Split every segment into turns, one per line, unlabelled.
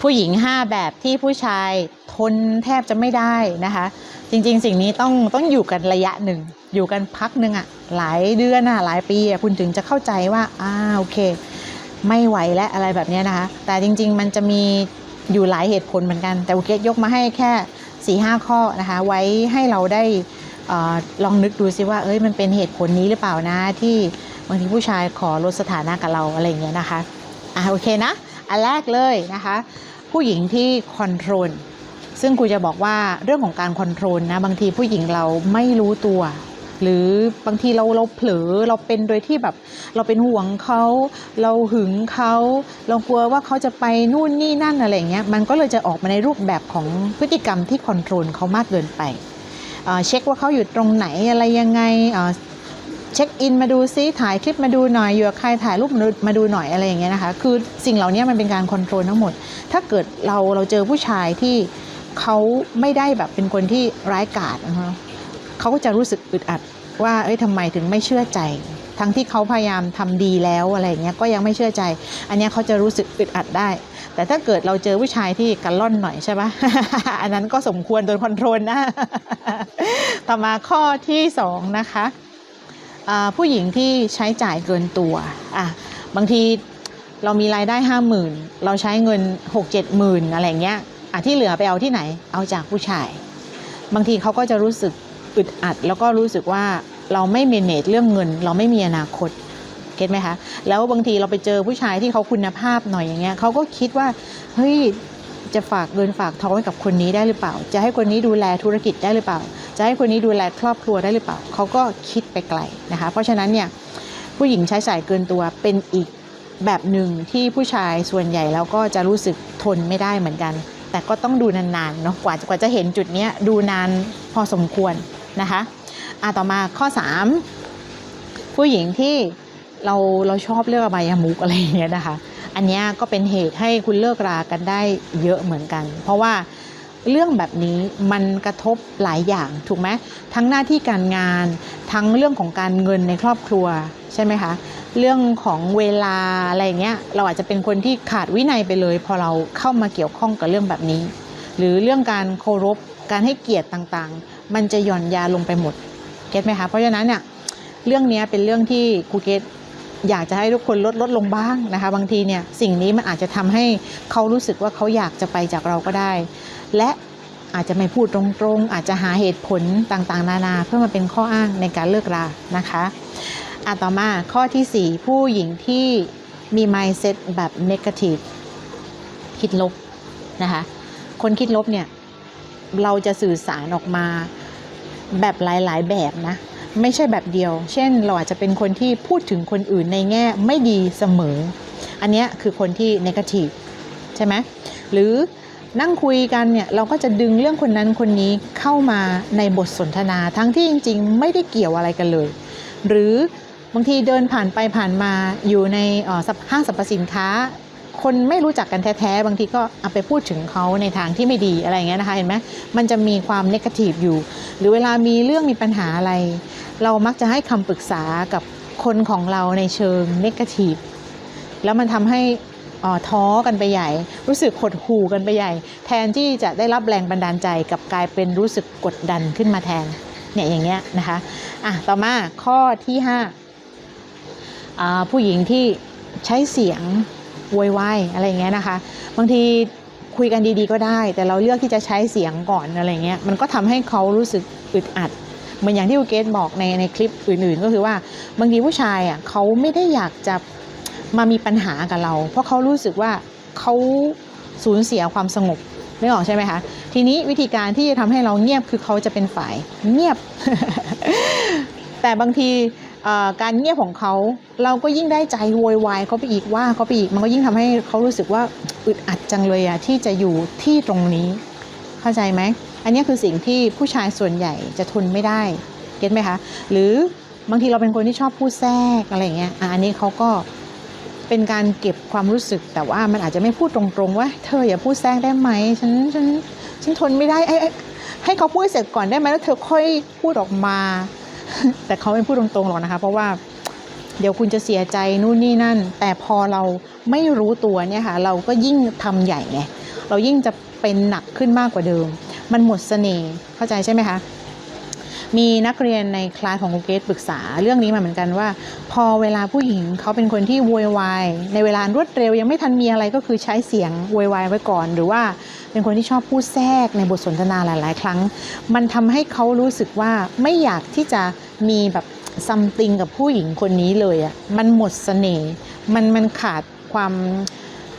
ผู้หญิง 5 แบบที่ผู้ชายทนแทบจะไม่ได้นะคะ จริงๆ สิ่งนี้ต้องต้องอยู่กันระยะหนึ่ง อยู่กันพักหนึ่งอะหลายเดือนอะหลายปีอะคุณถึงจะเข้าใจว่าอ่าโอเค ไม่ไหวและอะไรแบบนี้นะคะ แต่จริง ๆ มันจะมีอยู่หลายเหตุผลเหมือนกัน แต่อุเกยกมาให้แค่4ีหข้อนะคะ ไว้ให้เราได้ออลองนึกดูซิว่าเอ้ยมันเป็นเหตุผลนี้หรือเปล่านะที่บางทีผู้ชายขอลดสถานะกับเราอะไรอย่างเงี้ยนะคะอะโอเคนะอันแรกเลยนะคะ ผู้หญิงที่คอนโทรลซึ่งครูจะบอกว่าเรื่องของการคอนโทรลนะบางทีผู้หญิงเราไม่รู้ตัว หรือบางทีเราเราเผลอเราเป็นโดยที่แบบ เราเป็นห่วงเขา เราหึงเขาเรากลัวว่าเขาจะไปนู่นนี่นั่นอะไรเงี้ยมันก็เลยจะออกมาในรูปแบบของพฤติกรรมที่คอนโทรลเขามากเกินไปเอ่อเช็คว่าเขาอยู่ตรงไหนอะไรยังไง เช็คอินมาดูซิถ่ายคลิปมาดูหน่อยอยู่กับใครถ่ายรูปมาดูหน่อยอะไรอย่างเงี้ยนะคะ คือสิ่งเหล่านี้มันเป็นการคอนโทรลทั้งหมด ถ้าเกิดเราเราเจอผู้ชายที่เขาไม่ได้แบบเป็นคนที่ร้ายกาจนะคะเขาก็จะรู้สึกอึดอัดว่าเอ้ยทำไมถึงไม่เชื่อใจทั้งที่เขาพยายามทำดีแล้วอะไรเงี้ยก็ยังไม่เชื่อใจ อันนี้เขาจะรู้สึกอึดอัดได้ แต่ถ้าเกิดเราเจอผู้ชายที่กันล่อนหน่อยใช่ปะอันนั้นก็สมควรโดนคอนโทรลนะ ต่อมาข้อที่สองนะคะ ผู้หญิงที่ใช้จ่ายเกินตัวอะบางทีเรามีรายได้ห้าหมื่นเราใช้เงินหกเจ็ดหมื่นอะไรเงี้ยอะที่เหลือไปเอาที่ไหนเอาจากผู้ชาย บางทีเขาก็จะรู้สึกอึดอัด แล้วก็รู้สึกว่าเราไม่เมเนจเรื่องเงิน เราไม่มีอนาคตเก็ตไหมคะแล้วบางทีเราไปเจอผู้ชายที่เขาคุณภาพหน่อยอย่างเงี้ยเขาก็คิดว่าเฮ้ย จะฝากเงินฝากทองไว้กับคนนี้ได้หรือเปล่า จะให้คนนี้ดูแลธุรกิจได้หรือเปล่า จะให้คนนี้ดูแลครอบครัวได้หรือเปล่าเขาก็คิดไปไกลนะคะ เพราะฉะนั้นเนี่ยผู้หญิงใช้จ่ายเกินตัวเป็นอีกแบบหนึ่งที่ผู้ชายส่วนใหญ่แล้วก็จะรู้สึกทนไม่ได้เหมือนกัน แต่ก็ต้องดูนานๆเนาะกว่ากว่าจะเห็นจุดนี้ดูนานพอสมควรนะคะอะต่อมาข้อ 3 ผู้หญิงที่เราเราชอบเลือกอบายามุกอะไรอย่างเงี้ยนะคะ อันนี้ก็เป็นเหตุให้คุณเลิกรากันได้เยอะเหมือนกัน เพราะว่าเรื่องแบบนี้มันกระทบหลายอย่างถูกไหมทั้งหน้าที่การงาน ทั้งเรื่องของการเงินในครอบครัวใช่ไหมคะ เรื่องของเวลาอะไรอย่างเงี้ยเราอาจจะเป็นคนที่ขาดวินัยไปเลย พอเราเข้ามาเกี่ยวข้องกับเรื่องแบบนี้ หรือเรื่องการเคารพการให้เกียรติต่างๆ มันจะหย่อนยาลงไปหมดเก็ตไหมคะเพราะฉะนั้นเนี่ยเรื่องนี้เป็นเรื่องที่ครูเกต อยากจะให้ทุกคนลดลดลงบ้างนะคะ บางทีเนี่ยสิ่งนี้มันอาจจะทำให้เขารู้สึกว่าเขาอยากจะไปจากเราก็ได้ และอาจจะไม่พูดตรงๆ อาจจะหาเหตุผลต่างๆ นานาเพื่อมาเป็นข้ออ้างในการเลิกรานะคะอะต่อมาข้อที่ 4 ผู้หญิงที่มี mindset แบบ negative คิดลบนะคะ คนคิดลบเนี่ย เราจะสื่อสารออกมาแบบหลาย ๆ แบบนะ ไม่ใช่แบบเดียว เช่นเราอาจจะเป็นคนที่พูดถึงคนอื่นในแง่ไม่ดีเสมอ อันนี้คือคนที่ negative ใช่ไหมหรือนั่งคุยกันเนี่ยเราก็จะดึงเรื่องคนนั้นคนนี้เข้ามาในบทสนทนาทั้งที่จริง ๆ ไม่ได้เกี่ยวอะไรกันเลย หรือบางทีเดินผ่านไปผ่านมาอยู่ในห้างสรรพสินค้า คนไม่รู้จักกันแท้ๆ บางทีก็เอาไปพูดถึงเขาในทางที่ไม่ดีอะไรเงี้ยนะคะเห็นไหมมันจะมีความนกาทีฟอยู่ หรือเวลามีเรื่องมีปัญหาอะไร เรามักจะให้คำปรึกษากับคนของเราในเชิงนกาทีฟแล้วมันทำให้ท้อกันไปใหญ่ รู้สึกหดหู่กันไปใหญ่ แทนที่จะได้รับแรงบันดาลใจกับกลายเป็นรู้สึกกดดันขึ้นมาแทนเนี่ยอย่างเงี้ยนะคะอะต่อมาข้อที่5อ่าผู้หญิงที่ใช้เสียงโวยวายอะไรเงี้ยนะคะ บางทีคุยกันดีๆก็ได้ แต่เราเลือกที่จะใช้เสียงก่อนอะไรเงี้ยมันก็ทำให้เขารู้สึกอึดอัด เหมือนอย่างที่ครูเกตบอกในในคลิปอื่นๆ ก็คือว่าบางทีผู้ชายอะเขาไม่ได้อยากจะมามีปัญหากับเรา เพราะเขารู้สึกว่าเขาสูญเสียความสงบนึกออกใช่ไหมคะทีนี้วิธีการที่จะทำให้เราเงียบคือเขาจะเป็นฝ่ายเงียบ แต่บางทีการเงียบของเขาเราก็ยิ่งได้ใจโวยวายเขาไปอีกว่าเขาไปอีกมันก็ยิ่งทำให้เขารู้สึกว่าอึดอัดจังเลยอะที่จะอยู่ที่ตรงนี้เข้าใจไหม อันนี้คือสิ่งที่ผู้ชายส่วนใหญ่จะทนไม่ได้เก็ตไหมคะ หรือบางทีเราเป็นคนที่ชอบพูดแทรกอะไรเงี้ยอะอันนี้เขาก็เป็นการเก็บความรู้สึกแต่ว่ามันอาจจะไม่พูดตรงๆว่า เธออย่าพูดแทรกได้ไหมฉันฉันฉันทนไม่ได้ไอ้ให้เขาพูดเสร็จก่อนได้ไหมแล้วเธอค่อยพูดออกมา แต่เขาไม่พูดตรงๆหรอกนะคะ เพราะว่าเดี๋ยวคุณจะเสียใจนู่นนี่นั่น แต่พอเราไม่รู้ตัวเนี่ยค่ะ เราก็ยิ่งทำใหญ่ไงเรายิ่งจะเป็นหนักขึ้นมากกว่าเดิม มันหมดเสน่ห์เข้าใจใช่ไหมคะมีนักเรียนในคลาสของครูเกตปรึกษาเรื่องนี้มาเหมือนกันว่า พอเวลาผู้หญิงเขาเป็นคนที่โวยวายในเวลารวดเร็วยังไม่ทันมีอะไรก็คือใช้เสียงโวยวายไว้ก่อน หรือว่าเป็นคนที่ชอบพูดแทรกในบทสนทนาหลาย ๆ ครั้ง มันทำให้เขารู้สึกว่าไม่อยากที่จะมีแบบซัมติงกับผู้หญิงคนนี้เลยอะ่ะมันหมดเสน่ห์มันมันขาดความ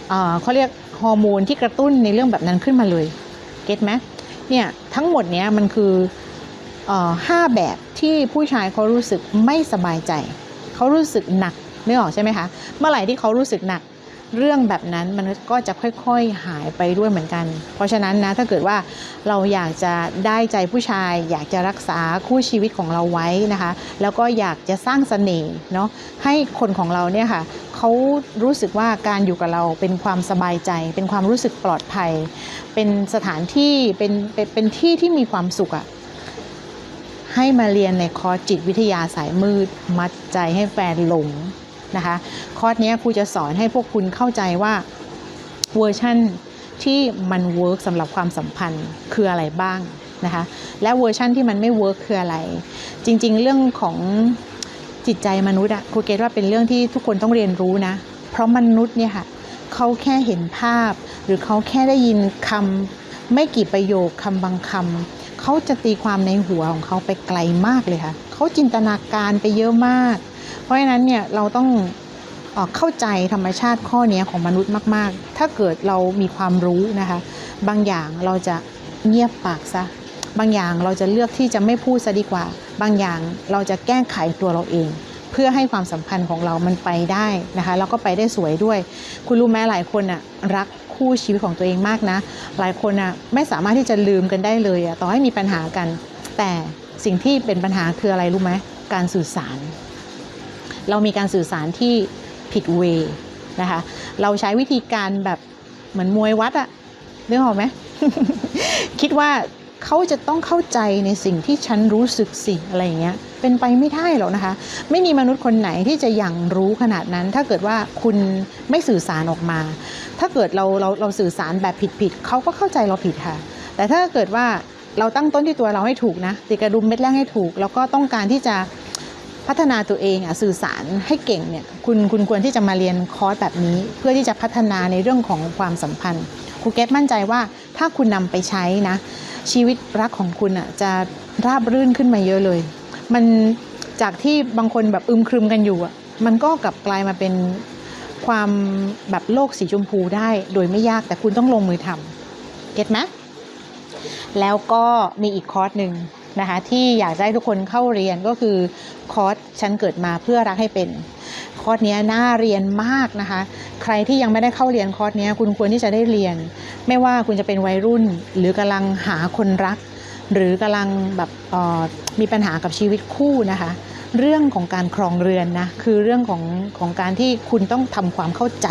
เอ่อเขาเรียกฮอร์โมนที่กระตุ้นในเรื่องแบบนั้นขึ้นมาเลยเก็ตไหม เนี่ยทั้งหมดเนี้ยมันคือห้าแบบที่ผู้ชายเขารู้สึกไม่สบายใจ เขารู้สึกหนักนึกออกใช่ไหมคะ เมื่อไหร่ที่เขารู้สึกหนัก เรื่องแบบนั้นมันก็จะค่อยๆหายไปด้วยเหมือนกัน เพราะฉะนั้นนะถ้าเกิดว่าเราอยากจะได้ใจผู้ชาย อยากจะรักษาคู่ชีวิตของเราไว้นะคะ แล้วก็อยากจะสร้างเสน่ห์เนาะให้คนของเราเนี่ยค่ะเขารู้สึกว่าการอยู่กับเราเป็นความสบายใจ เป็นความรู้สึกปลอดภัย เป็นสถานที่เป็นเป็นเป็นที่ที่มีความสุขอะให้มาเรียนในคอร์สจิตวิทยาสายมืด มัดใจให้แฟนหลง นะคะคอร์สเนี้ยครูจะสอนให้พวกคุณเข้าใจว่าเวอร์ชั่นที่มันเวิร์กสำหรับความสัมพันธ์คืออะไรบ้างนะคะและเวอร์ชั่นที่มันไม่เวิร์กคืออะไร จริงๆ เรื่องของจิตใจมนุษย์อะครูเกตว่าเป็นเรื่องที่ทุกคนต้องเรียนรู้นะ เพราะมนุษย์เนี่ยค่ะเขาแค่เห็นภาพ หรือเขาแค่ได้ยินคำไม่กี่ประโยคคำบางคำเขาจะตีความในหัวของเขาไปไกลมากเลยค่ะเขาจินตนาการไปเยอะมาก ราะฉะนั้นเนี่ยเราต้องเข้าใจธรรมชาติข้อเนี้ยของมนุษย์มาก ๆ ถ้าเกิดเรามีความรู้นะคะ บางอย่างเราจะเงียบปากซะ บางอย่างเราจะเลือกที่จะไม่พูดซะดีกว่า บางอย่างเราจะแก้ไขตัวเราเอง เพื่อให้ความสัมพันธ์ของเรามันไปได้นะคะ แล้วก็ไปได้สวยด้วย คุณรู้ไหมหลายคนอะรักคู่ชีวิตของตัวเองมากนะ หลายคนอะไม่สามารถที่จะลืมกันได้เลยอะต่อให้มีปัญหากัน แต่สิ่งที่เป็นปัญหาคืออะไรรู้ไหมการสื่อสาร เรามีการสื่อสารที่ผิดเวยนะคะเราใช้วิธีการแบบเหมือนมวยวัดอะนึกออกไหมคิดว่าเขาจะต้องเข้าใจในสิ่งที่ฉันรู้สึกสิอะไรอย่างเงี้ยเป็นไปไม่ได้หรอกนะคะ ไม่มีมนุษย์คนไหนที่จะอย่างรู้ขนาดนั้น ถ้าเกิดว่าคุณไม่สื่อสารออกมา ถ้าเกิดเราเราเราสื่อสารแบบผิดๆเขาก็เข้าใจเราผิดค่ะ แต่ถ้าเกิดว่าเราตั้งต้นที่ตัวเราให้ถูกนะติดกระดุมเม็ดแรกให้ถูก แล้วก็ต้องการที่จะ พัฒนาตัวเองอะสื่อสารให้เก่งเนี่ยคุณคุณควรที่จะมาเรียนคอร์สแบบนี้ เพื่อที่จะพัฒนาในเรื่องของความสัมพันธ์ครูเกตมั่นใจว่าถ้าคุณนำไปใช้นะ ชีวิตรักของคุณอะจะราบรื่นขึ้นมาเยอะเลย มันจากที่บางคนแบบอึมครึมกันอยู่อะมันก็กลับกลายมาเป็นความแบบโลกสีชมพูได้โดยไม่ยากแต่คุณต้องลงมือทำเก็ตไหมแล้วก็มีอีกคอร์สหนึ่ง นะคะที่อยากได้ทุกคนเข้าเรียนก็คือคอร์สฉันเกิดมาเพื่อรักให้เป็นคอร์สเนี้ยน่าเรียนมากนะคะ ใครที่ยังไม่ได้เข้าเรียนคอร์สเนี้ยคุณควรที่จะได้เรียน ไม่ว่าคุณจะเป็นวัยรุ่น หรือกำลังหาคนรัก หรือกำลังแบบออมีปัญหากับชีวิตคู่นะคะ เรื่องของการครองเรือนนะคือเรื่องของของการที่คุณต้องทำความเข้าใจ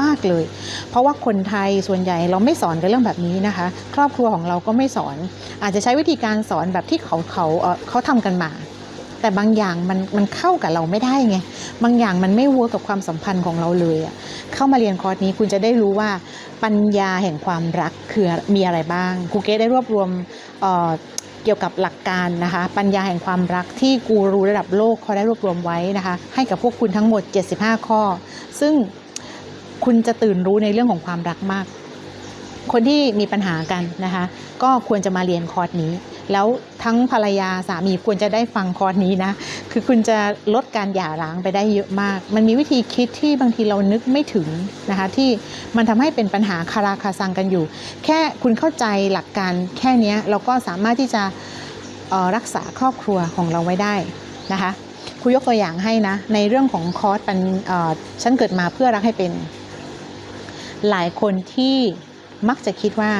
มาก ๆเลย เพราะว่าคนไทยส่วนใหญ่เราไม่สอนกันเรื่องแบบนี้นะคะ ครอบครัวของเราก็ไม่สอน อาจจะใช้วิธีการสอนแบบที่เขาเขาเออเขาทำกันมาแต่บางอย่างมันมันเข้ากับเราไม่ได้ไง บางอย่างมันไม่เวิร์กกับความสัมพันธ์ของเราเลยอะเข้ามาเรียนคอร์สนี้คุณจะได้รู้ว่าปัญญาแห่งความรักคือมีอะไรบ้างครูเกตได้รวบรวม เกี่ยวกับหลักการนะคะ ปัญญาแห่งความรักที่กูรูระดับโลกเขาได้รวบรวมไว้นะคะ ให้กับพวกคุณทั้งหมด 75 ข้อ ซึ่งคุณจะตื่นรู้ในเรื่องของความรักมาก คนที่มีปัญหากันนะคะ ก็ควรจะมาเรียนคอร์สนี้ แล้วทั้งภรรยาสามีควรจะได้ฟังคอร์สนี้นะ คือคุณจะลดการหย่าร้างไปได้เยอะมาก มันมีวิธีคิดที่บางทีเรานึกไม่ถึงนะคะ ที่มันทำให้เป็นปัญหาคาราคาซังกันอยู่ แค่คุณเข้าใจหลักการแค่นี้เราก็สามารถที่จะรักษาครอบครัวของเราไว้ได้นะคะครูยกตัวอย่างให้นะ ในเรื่องของคอร์สปันฉันเกิดมาเพื่อรักให้เป็น หลายคนที่มักจะคิดว่า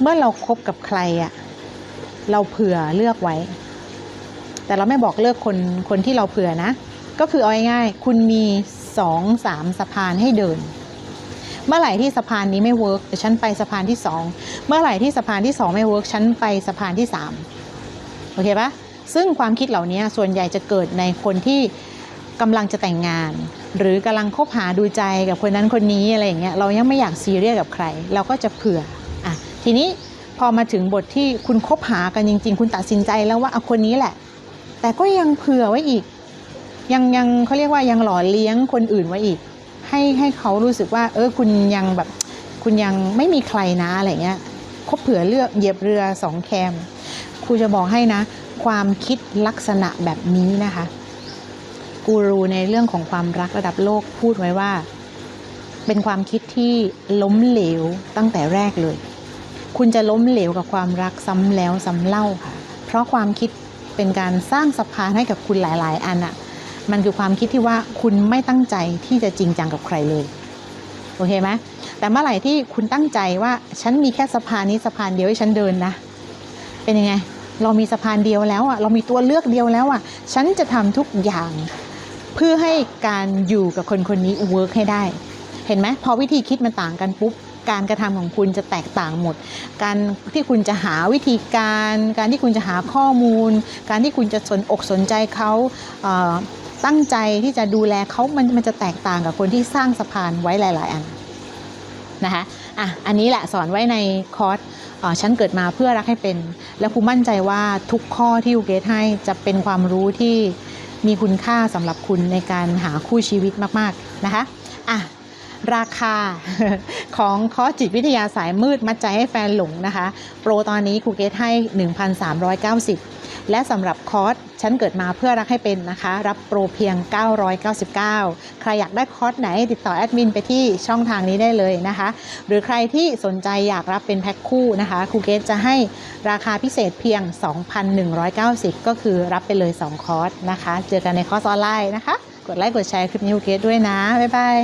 เมื่อเราครบกับใครอะ เราเผื่อเลือกไว้ แต่เราไม่บอกเลือกคนคนที่เราเผื่อนะ ก็คือเอาง่ายๆคุณมีสองสามสะพานให้เดิน เมื่อไหร่ที่สะพานนี้ไม่เวิร์กแต่ฉันไปสะพานที่สองเมื่อไหร่ที่สะพานที่สองไม่เวิร์กฉันไปสะพานที่สามโอเคปะซึ่งความคิดเหล่านี้ส่วนใหญ่จะเกิดในคนที่กำลังจะแต่งงาน หรือกำลังคบหาดูใจกับคนนั้นคนนี้อะไรอย่างเงี้ยเรายังไม่อยากซีเรียสกับใคร เราก็จะเผื่ออะทีนี้ พอมาถึงบทที่คุณคบหากันจริง ๆ คุณตัดสินใจแล้วว่าเอาคนนี้แหละ แต่ก็ยังเผื่อไว้อีก ยังยังเขาเรียกว่ายังหล่อเลี้ยงคนอื่นไว้อีก ให้ให้เขารู้สึกว่า เออคุณยังแบบ คุณยังไม่มีใครนะอะไรเงี้ยคบเผื่อเลือกเหยียบเรือสองแคมครูจะบอกให้นะ ความคิดลักษณะแบบนี้นะคะกูรูในเรื่องของความรักระดับโลกพูดไว้ว่า เป็นความคิดที่ล้มเหลวตั้งแต่แรกเลย คุณจะล้มเหลวกับความรักซ้ำแล้วซ้ำเล่าค่ะ เพราะความคิดเป็นการสร้างสะพานให้กับคุณหลาย ๆ อันอะมันคือความคิดที่ว่าคุณไม่ตั้งใจที่จะจริงจังกับใครเลยโอเคไหมแต่เมื่อไหร่ที่คุณตั้งใจว่าฉันมีแค่สะพานนี้สะพานเดียวให้ฉันเดินนะ เป็นยังไง เรามีสะพานเดียวแล้วอะเรามีตัวเลือกเดียวแล้วอะฉันจะทำทุกอย่าง เพื่อให้การอยู่กับคนคนนี้เวิร์กให้ได้ เห็นไหมพอวิธีคิดมันต่างกันปุ๊บ การกระทำของคุณจะแตกต่างหมด การที่คุณจะหาวิธีการ การที่คุณจะหาข้อมูล การที่คุณจะสนอกสนใจเขาเตั้งใจที่จะดูแลเขามันมันจะแตกต่างกับคนที่สร้างสะพานไว้หลาย ๆ อันนะคะอะอันนี้แหละสอนไว้ในคอร์สฉันเกิดมาเพื่อรักให้เป็น แล้วครูมั่นใจว่าทุกข้อที่ครูเกรดให้จะเป็นความรู้ที่มีคุณค่าสำหรับคุณในการหาคู่ชีวิตมาก ๆ นะคะอะ ราคาของคอร์สจิตวิทยาสายมืดมัดใจให้แฟนหลงนะคะ โปรตอนนี้ครูเกรดให้ 1,390 และสำหรับคอร์สฉันเกิดมาเพื่อรักให้เป็นนะคะ รับโปรเพียง 999 ใครอยากได้คอร์สไหนติดต่อแอดมินไปที่ช่องทางนี้ได้เลยนะคะ หรือใครที่สนใจอยากรับเป็นแพ็คคู่นะคะครูเกรดจะให้ราคาพิเศษเพียง 2,190 ก็คือรับไปเลย 2 คอร์สนะคะ เจอกันในคอร์สออนไลน์นะคะ กดไลค์กดแชร์คลิปนี้ครูเกรดด้วยนะ บ๊ายบาย